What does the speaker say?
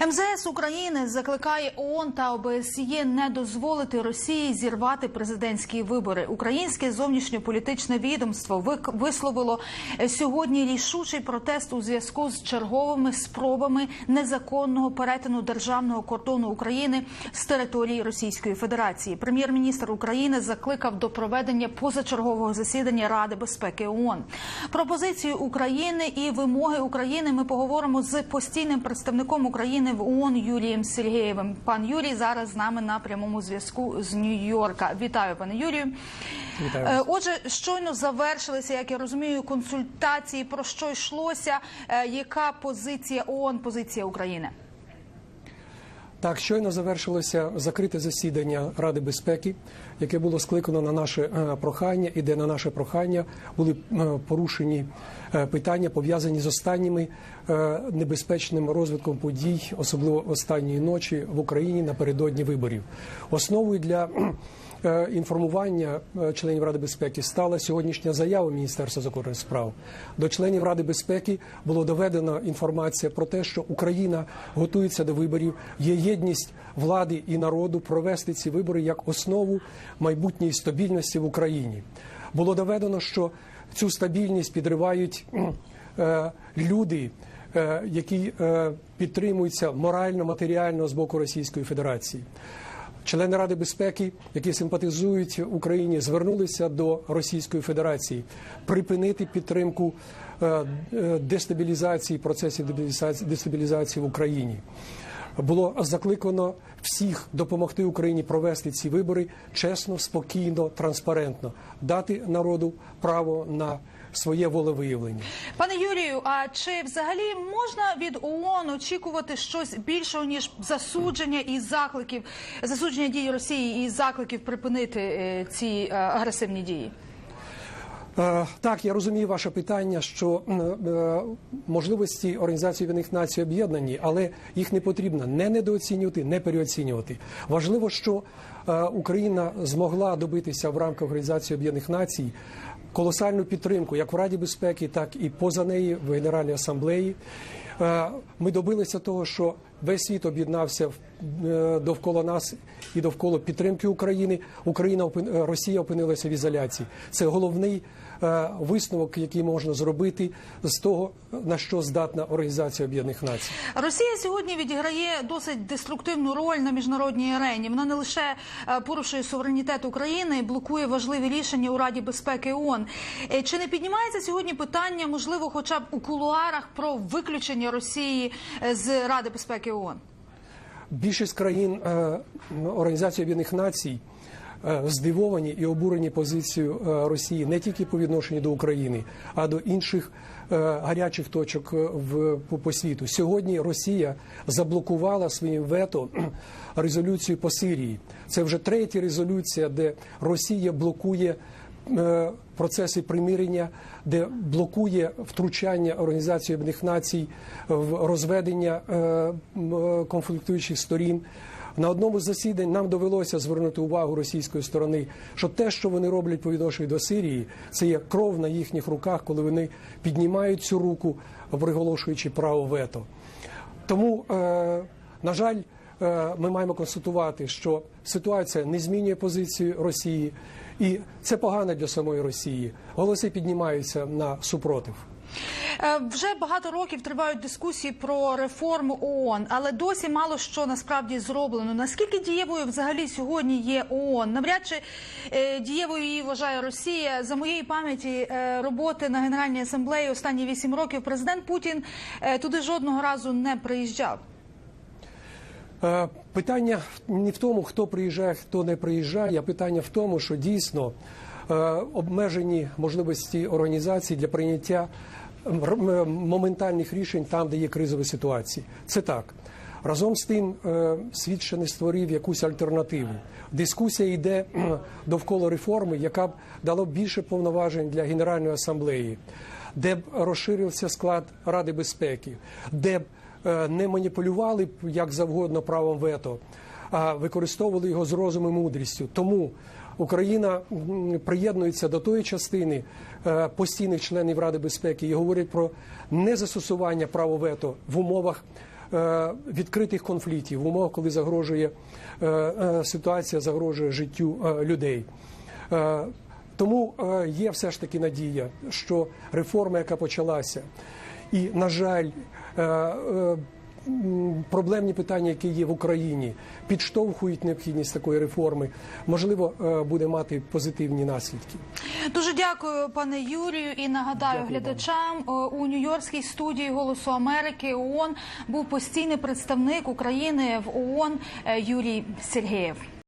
МЗС України закликає ООН та ОБСЄ не дозволити Росії зірвати президентські вибори. Українське зовнішньополітичне відомство висловило сьогодні рішучий протест у зв'язку з черговими спробами незаконного перетину державного кордону України з території Російської Федерації. Прем'єр-міністр України закликав до проведення позачергового засідання Ради безпеки ООН. Про позицію України і вимоги України ми поговоримо з постійним представником України в ООН Юрієм Сергієвим. Пан Юрій зараз з нами на прямому зв'язку з Нью-Йорка. Вітаю, пане Юрію. Вітаю Е. Отже, щойно завершилися, як я розумію, консультації. Про що йшлося? Е, Яка позиція ООН, позиція України? Так, щойно завершилося закрите засідання Ради безпеки, яке було скликано на наше е, прохання, і де на наше прохання були е, порушені е, питання, пов'язані з останніми небезпечним розвитком подій, особливо останньої ночі в Україні напередодні виборів. Основою для інформування членів Ради безпеки стала сьогоднішня заява Міністерства закордонних справ. До членів Ради безпеки було доведена інформація про те, що Україна готується до виборів. Є єдність влади і народу провести ці вибори як основу майбутньої стабільності в Україні. Було доведено, що цю стабільність підривають е, люди. е, Які е, підтримуються морально, матеріально з боку Російської Федерації, Члени Ради безпеки, які симпатизують Україні, звернулися до Російської Федерації припинити підтримку е, е, дестабілізації процесів дестабілізації- дестабілізації в Україні. Було закликано всіх допомогти Україні провести ці вибори чесно, спокійно, транспарентно, дати народу право на своє волевиявлення. Пане Юрію, а чи взагалі можна від ООН очікувати щось більшого ніж засудження і закликів, засудження дій Росії і закликів припинити е, ці е, агресивні дії? Е, Так, я розумію ваше питання, що е, можливості Організації Об'єднаних Націй об'єднані, але їх не потрібно не недооцінювати, не переоцінювати. Важливо, що е, Україна змогла добитися в рамках Організації Об'єднаних Націй колосальну підтримку як в Раді безпеки, так і поза неї в Генеральній асамблеї. Ми добилися того, що весь світ об'єднався е, довкола нас і довкола підтримки України. Україна е, Росія опинилася в ізоляції. Це головний е, висновок, який можна зробити з того, на що здатна Організація Об'єднаних Націй. Росія сьогодні відіграє досить деструктивну роль на міжнародній арені. Вона не лише порушує суверенітет України, блокує важливі рішення у Раді безпеки ООН. Чи не піднімається сьогодні питання, можливо, хоча б у кулуарах про виключення Росії з Ради безпеки ООН? Більшість країн е, Організації Об'єднаних Націй е, здивовані і обурені позицією е, Росії не тільки по відношенню до України, а до інших гарячих точок в по світу. Сьогодні Росія заблокувала своїм вето резолюцію по Сирії. Це вже третя резолюція, де Росія блокує е, процеси примирення, де блокує втручання Організації Об'єднаних Націй в розведення е, е, конфліктуючих сторін. На одному з засідань нам довелося звернути увагу російської сторони, що те, що вони роблять по відношенню до Сирії, це є кров на їхніх руках, коли вони піднімають цю руку, приголошуючи право вето. Тому, на жаль, ми маємо констатувати, що ситуація не змінює позицію Росії, і це погано для самої Росії. Голоси піднімаються на супротив. Е, Вже багато років тривають дискусії про реформу ООН, але досі мало що насправді зроблено. Наскільки дієвою взагалі сьогодні є ООН? Навряд чи е, дієвою її вважає Росія. За моєї пам'яті е, роботи на Генеральній асамблеї останні вісім років президент Путін е, туди жодного разу не приїжджав. Е, Питання не в тому, хто приїжджає, хто не приїжджає, а питання в тому, що дійсно е, обмежені можливості організації для прийняття моментальних рішень там, де є кризові ситуації. Це так. Разом з тим, е, світ ще не створив якусь альтернативу. Дискусія йде довкола реформи, яка б дала більше повноважень для Генеральної асамблеї, де б розширився склад Ради безпеки, де б не маніпулювали як завгодно правом вето, а використовували його з розумом і мудрістю. Тому Україна приєднується до тої частини е, постійних членів Ради безпеки і говорять про незастосування права вето в умовах е, відкритих конфліктів, в умовах, коли загрожує е, е, ситуація, загрожує життю е, людей. Е, Тому е, є все ж таки надія, що реформа, яка почалася, і, на жаль, е, е, проблемні питання, які є в Україні, підштовхують необхідність такої реформи, можливо, е, буде мати позитивні наслідки. Дуже дякую, пане Юрію. І нагадаю Дякую глядачам е, у Нью-Йоркській студії Голосу Америки ООН був постійний представник України в ООН е, Юрій Сергеєв.